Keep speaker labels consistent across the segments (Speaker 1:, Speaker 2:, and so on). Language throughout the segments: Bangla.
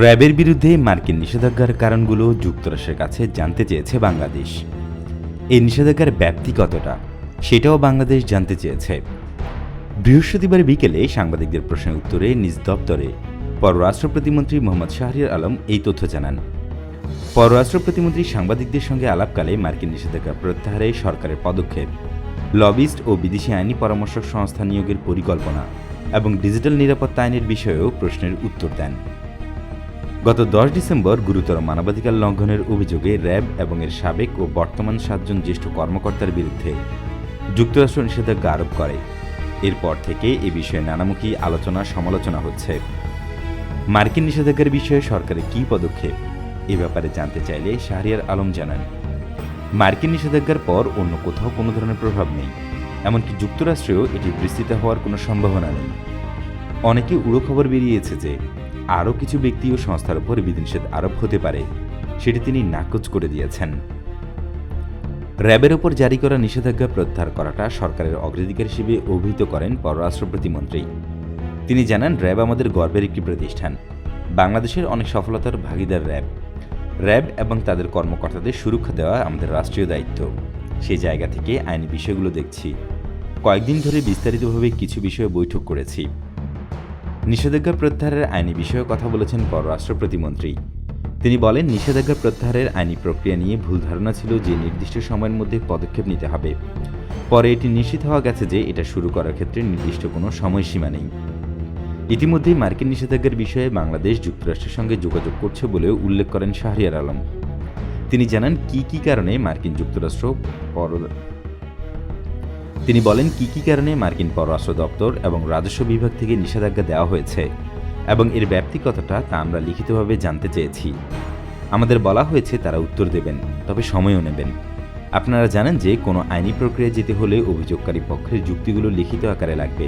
Speaker 1: র্যাবের বিরুদ্ধে মার্কিন নিষেধাজ্ঞার কারণগুলো যুক্তরাষ্ট্রের কাছে জানতে চেয়েছে বাংলাদেশ। এই নিষেধাজ্ঞার ব্যাপ্তি কতটা, সেটাও বাংলাদেশ জানতে চেয়েছে। বৃহস্পতিবার বিকেলে সাংবাদিকদের প্রশ্নের উত্তরে নিজ দপ্তরে পররাষ্ট্র প্রতিমন্ত্রী মোহাম্মদ শাহরিয়ার আলম এই তথ্য জানান। পররাষ্ট্র প্রতিমন্ত্রী সাংবাদিকদের সঙ্গে আলাপকালে মার্কিন নিষেধাজ্ঞা প্রত্যাহারে সরকারের পদক্ষেপ, লবিস্ট ও বিদেশি আইনি পরামর্শক সংস্থা নিয়োগের পরিকল্পনা এবং ডিজিটাল নিরাপত্তা আইনের বিষয়েও প্রশ্নের উত্তর দেন। গত দশ ডিসেম্বর গুরুতর মানবাধিকার লঙ্ঘনের অভিযোগে র্যাব এবং এর সাবেক ও বর্তমান সাতজন জ্যেষ্ঠ কর্মকর্তার বিরুদ্ধে যুক্তরাষ্ট্র নিষেধাজ্ঞা আরোপ করে। এরপর থেকে এ বিষয়ে নানামুখী আলোচনা, সমালোচনা হচ্ছে। মার্কিন নিষেধাজ্ঞার বিষয়ে সরকারের কী পদক্ষেপ? এ ব্যাপারে জানতে চাইলে শাহরিয়ার আলম জানান। মার্কিন নিষেধাজ্ঞার পর অন্য কোথাও কোনো ধরনের প্রভাব নেই। এমনকি যুক্তরাষ্ট্রেও এটি বিস্তৃত হওয়ার কোনো সম্ভাবনা নেই। অনেকে উড়ো খবর বেরিয়েছে যে আরও কিছু ব্যক্তি ও সংস্থার উপর বিধিনিষেধ আরোপ হতে পারে, সেটি তিনি নাকচ করে দিয়েছেন। র্যাবের ওপর জারি করা নিষেধাজ্ঞা প্রত্যাহার করাটা সরকারের অগ্রাধিকার হিসেবে অভিহিত করেন পররাষ্ট্র প্রতিমন্ত্রী। তিনি জানান, র্যাব আমাদের গর্বের একটি প্রতিষ্ঠান। বাংলাদেশের অনেক সফলতার ভাগিদার র্যাব। র্যাব এবং তাদের কর্মকর্তাদের সুরক্ষা দেওয়া আমাদের রাষ্ট্রীয় দায়িত্ব। সেই জায়গা থেকে আইনি বিষয়গুলো দেখছি। কয়েকদিন ধরে বিস্তারিতভাবে কিছু বিষয়ে বৈঠক করেছি। নিষেধাজ্ঞা প্রত্যাহারের আইনি বিষয়ে কথা বলেছেন পররাষ্ট্র প্রতিমন্ত্রী। তিনি বলেন, নিষেধাজ্ঞা প্রত্যাহারের আইনি প্রক্রিয়া নিয়ে ভুল ধারণা ছিল যে নির্দিষ্ট সময়ের মধ্যে পদক্ষেপ নিতে হবে। পরে এটি নিশ্চিত হওয়া গেছে যে এটা শুরু করার ক্ষেত্রে নির্দিষ্ট কোনো সময়সীমা নেই। ইতিমধ্যেই মার্কিন নিষেধাজ্ঞার বিষয়ে বাংলাদেশ যুক্তরাষ্ট্রের সঙ্গে যোগাযোগ করছে বলেও উল্লেখ করেন শাহরিয়ার আলম। তিনি জানান, কি কি কারণে মার্কিন যুক্তরাষ্ট্র তিনি বলেন, কি কি কারণে মার্কিন পররাষ্ট্র দপ্তর এবং রাজস্ব বিভাগ থেকে নিষেধাজ্ঞা দেওয়া হয়েছে এবং এর ব্যাপ্তি কতটা তা আমরা লিখিতভাবে জানতে চেয়েছি? আমাদের বলা হয়েছে তারা উত্তর দেবেন, তবে সময়ও নেবেন। আপনারা জানেন যে কোনো আইনি প্রক্রিয়ায় যেতে হলে অভিযোগকারী পক্ষের যুক্তিগুলো লিখিত আকারে লাগবে,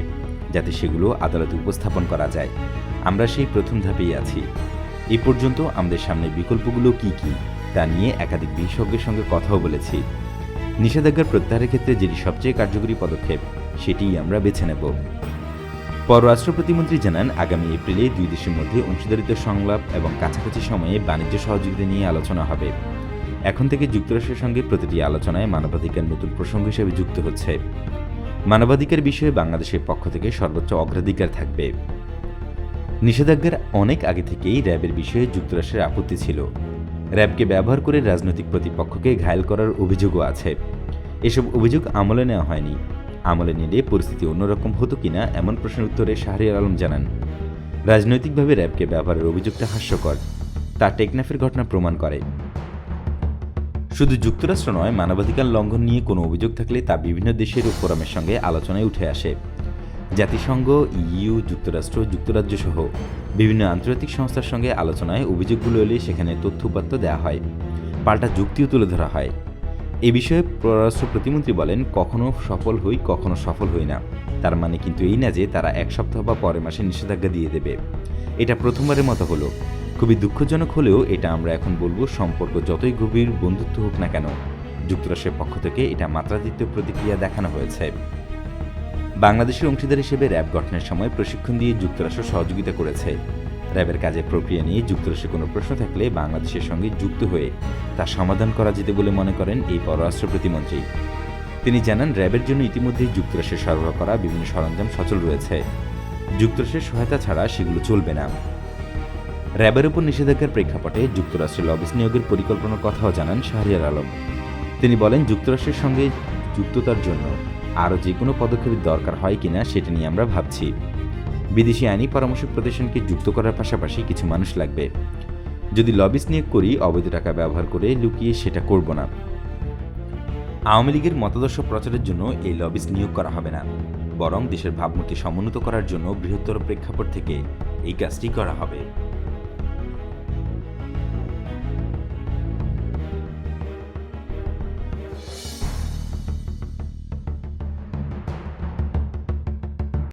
Speaker 1: যাতে সেগুলো আদালতে উপস্থাপন করা যায়। আমরা সেই প্রথম ধাপেই আছি। এ পর্যন্ত আমাদের সামনে বিকল্পগুলো কি কি তা নিয়ে একাধিক বিশেষজ্ঞের সঙ্গে কথাও বলেছি। নিষেধাজ্ঞার প্রত্যাহারের ক্ষেত্রে যেটি সবচেয়ে কার্যকরী পদক্ষেপ, সেটিই আমরা বেছে নেব। পররাষ্ট্র প্রতিমন্ত্রী জানান, আগামী এপ্রিলে দুই দেশের মধ্যে অংশীদারিত্ব সংলাপ এবং কাছাকাছি সময়ে বাণিজ্য সহযোগিতা নিয়ে আলোচনা হবে। এখন থেকে যুক্তরাষ্ট্রের সঙ্গে প্রতিটি আলোচনায় মানবাধিকার নতুন প্রসঙ্গ হিসেবে যুক্ত হচ্ছে। মানবাধিকার বিষয়ে বাংলাদেশের পক্ষ থেকে সর্বোচ্চ অগ্রাধিকার থাকবে। নিষেধাজ্ঞার অনেক আগে থেকেই র্যাবের বিষয়ে যুক্তরাষ্ট্রের আপত্তি ছিল। র্যাবকে ব্যবহার করে রাজনৈতিক প্রতিপক্ষকে ঘায়েল করার অভিযোগও আছে। এসব অভিযোগ আমলে নেওয়া হয়নি। আমলে নিলে পরিস্থিতি অন্যরকম হতো কিনা এমন প্রশ্নের উত্তরে শাহরিয়ার আলম জানান, রাজনৈতিকভাবে র্যাবকে ব্যবহারের অভিযোগটা হাস্যকর। তা টেকনাফের ঘটনা প্রমাণ করে। শুধু যুক্তরাষ্ট্র নয়, মানবাধিকার লঙ্ঘন নিয়ে কোনো অভিযোগ থাকলে তা বিভিন্ন দেশের ফোরামের সঙ্গে আলোচনায় উঠে আসে। জাতিসংঘ ইইউ যুক্তরাষ্ট্র যুক্তরাজ্য সহ বিভিন্ন আন্তর্জাতিক সংস্থার সঙ্গে আলোচনায় অভিযোগগুলো এলে সেখানে তথ্য দেওয়া হয়। পাল্টা যুক্তিও তুলে ধরা হয়। এ বিষয়ে পররাষ্ট্র প্রতিমন্ত্রী বলেন, কখনো সফল হই, কখনো সফল হই না। তার মানে কিন্তু এই না যে তারা এক সপ্তাহ বা পরের মাসে নিষেধাজ্ঞা দিয়ে দেবে। এটা প্রথমবারের মতো হলো। খুবই দুঃখজনক হলেও এটা আমরা এখন বলব, সম্পর্ক যতই গভীর বন্ধুত্ব হোক না কেন। যুক্তরাষ্ট্রের পক্ষ থেকে এটা মাত্রাতিরিক্ত প্রতিক্রিয়া দেখানো হয়েছে। বাংলাদেশের অংশীদার হিসেবে র্যাব গঠনের সময় প্রশিক্ষণ দিয়ে যুক্তরাষ্ট্র সহযোগিতা করেছে। র্যাবের কাজের প্রক্রিয়া নিয়ে যুক্তরাষ্ট্রে কোনো প্রশ্ন থাকলে বাংলাদেশের সঙ্গে যুক্ত হয়ে তা সমাধান করা যেতে বলে মনে করেন এই পররাষ্ট্র প্রতিমন্ত্রী। তিনি জানান, র্যাবের জন্য ইতিমধ্যেই যুক্তরাষ্ট্রে সরবরাহ করা বিভিন্ন সরঞ্জাম সচল রয়েছে। যুক্তরাষ্ট্রের সহায়তা ছাড়া সেগুলো চলবে না। র্যাবের উপর নিষেধাজ্ঞার প্রেক্ষাপটে যুক্তরাষ্ট্রের লবিস নিয়োগের পরিকল্পনার কথাও জানান শাহরিয়ার আলম। তিনি বলেন, যুক্তরাষ্ট্রের সঙ্গে যুক্ততার জন্য আরও যে কোনো পদক্ষেপের দরকার হয় কিনা সেটা নিয়ে আমরা ভাবছি। বিদেশি আইনি পরামর্শক প্রতিষ্ঠানকে যুক্ত করার পাশাপাশি কিছু মানুষ লাগবে। যদি লবিস নিয়োগ করি, অবৈধ টাকা ব্যবহার করে লুকিয়ে সেটা করব না। আওয়ামী লীগের মতাদর্শ প্রচারের জন্য এই লবিস নিয়োগ করা হবে না। বরং দেশের ভাবমূর্তি সমুন্নত করার জন্য বৃহত্তর প্রেক্ষাপট থেকে এই কাজটি করা হবে।